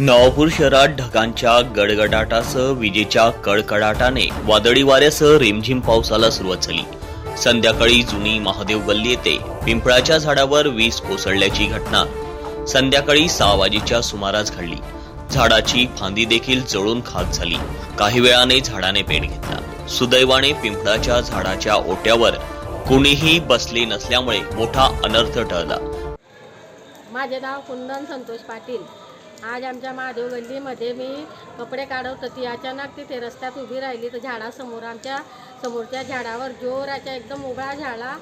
नवापूर शहरात ढगांच्या गडगडाटासह विजेच्या कडकडाटाने वादळी वाऱ्यासह रिमझिम पावसाला सुरुवात झाली. संध्याकाळी जुनी महादेव गल्ली येथे पिंपळाच्या झाडावर वीज कोसळल्याची घटना संध्याकाळी सहा वाजेच्या सुमारास घडली. झाडाची फांदी देखील जळून खाक झाली. काही वेळाने झाडाने पेट घेतला. सुदैवाने पिंपळाच्या झाडाच्या ओट्यावर कुणीही बसले नसल्यामुळे मोठा अनर्थ टळला. माझे नाव कुंदन संतोष पाटील. आज आमच्या महादेव गल्लीमध्ये मी कपडे काढत होती. अचानक तिथे रस्त्यात उभी राहिली. तर झाडासमोर आमच्या समोरच्या झाडावर जोराच्या एकदम उभा झाला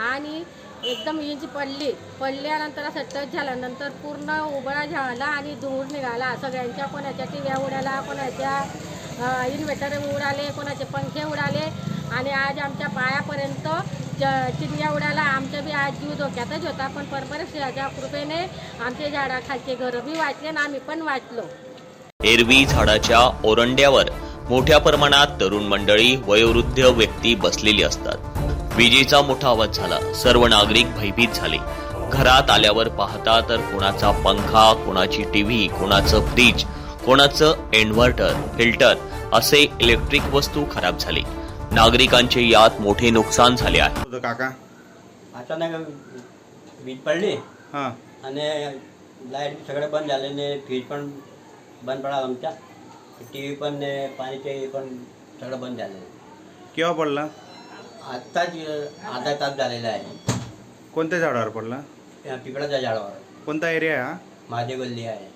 आणि एकदम इंच पडली. पडल्यानंतर असं टच झाल्यानंतर पूर्ण उबळा झाला आणि धूर निघाला. सगळ्यांच्या कोणाच्या टिव्या उडाल्या कोणाच्या इन्व्हर्टर उडाले कोणाचे पंखे उडाले. आणि आज आमच्या पायापर्यंत ज चिमण्या उडाला आमच्या बी आज जीव धोक्यातच होता पण परमेश्वराच्या कृपेने आमचे झाडाखालचे घरं बी वाचले आणि आम्ही पण वाचलो. एरवी झाडाच्या ओरंड्यावर मोठ्या प्रमाणात तरुण मंडळी वयोवृद्ध व्यक्ती बसलेली असतात. विजेचा मोठा आवाज झाला. सर्व नागरिक भयभीत झाले. घरात आल्यावर पाहता तर कोणाचा पंखा कोणाची टीव्ही कोणाचं फ्रीज कोणाचं इन्व्हर्टर फिल्टर असे इलेक्ट्रिक वस्तू खराब झाले. नागरिकांचे यात मोठे नुकसान झाले आहे. होतं काका. अचानक वीज पडली. हां. आणि लाइट सगळे बंद झाले आणि फ्रीज पण बंद पडला आमच्या. टी व्ही पण पाणीचे हे पण सगळं बंद झालं. केव्हा पडला? आत्ताच अर्धा तास झालेला आहे. कोणत्या झाडावर पडला? त्या पिपळाच्या झाडावर. कोणता एरिया आहे हा? महादेव गल्ली आहे.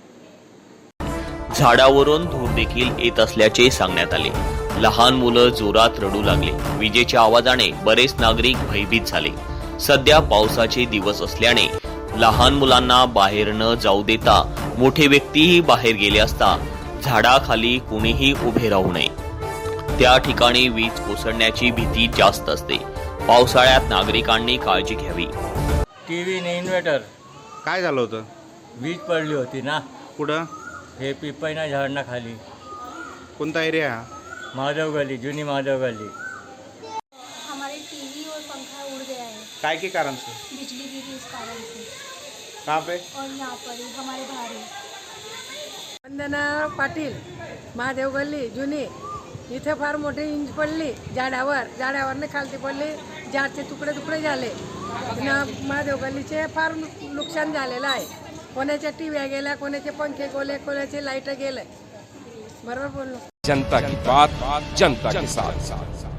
झाडावरून धूर देखील येत असल्याचे सांगण्यात आले. लहान मुलं जोरात रडू लागले. विजेच्या आवाजाने बरेच नागरिक भयभीत झाले. सध्या पावसाचे दिवस असल्याने लहान मुलांना बाहेर न जाऊ देता मोठे व्यक्तीही बाहेर गेले असता झाडाखाली कुणीही उभे राहू नये. त्या ठिकाणी वीज कोसळण्याची भीती जास्त असते. पावसाळ्यात नागरिकांनी काळजी घ्यावी. टी व्ही ने इन्व्हर्टर. काय झालं होतं? वीज पडली होती ना. कुठं? हे पिपईना झाडना खाली. कोणता एरिया? महादेव गली जुनी महादेव गली हमारे टीवी और पंखा उड़ गया है। काय के कारण से? बिजली गिरी इस कारण से। कहाँ पे? और यहाँ पर ही हमारे बाहर ही। वंदना पाटील महादेव गल्ली जुनी इथे फार मोठी इंच पडली झाडावर झाडावरने खालती पडली झाडचे तुकडे तुकडे झाले. न- महादेव गल्लीचे फार नुक- नुकसान झालेलं आहे. कोणाच्या टीव्या गेल्या कोणाचे पंखे गेले कोणाचे लाइट गेले. बरोबर बोललो. जनता की बात जनता के साथ। साथ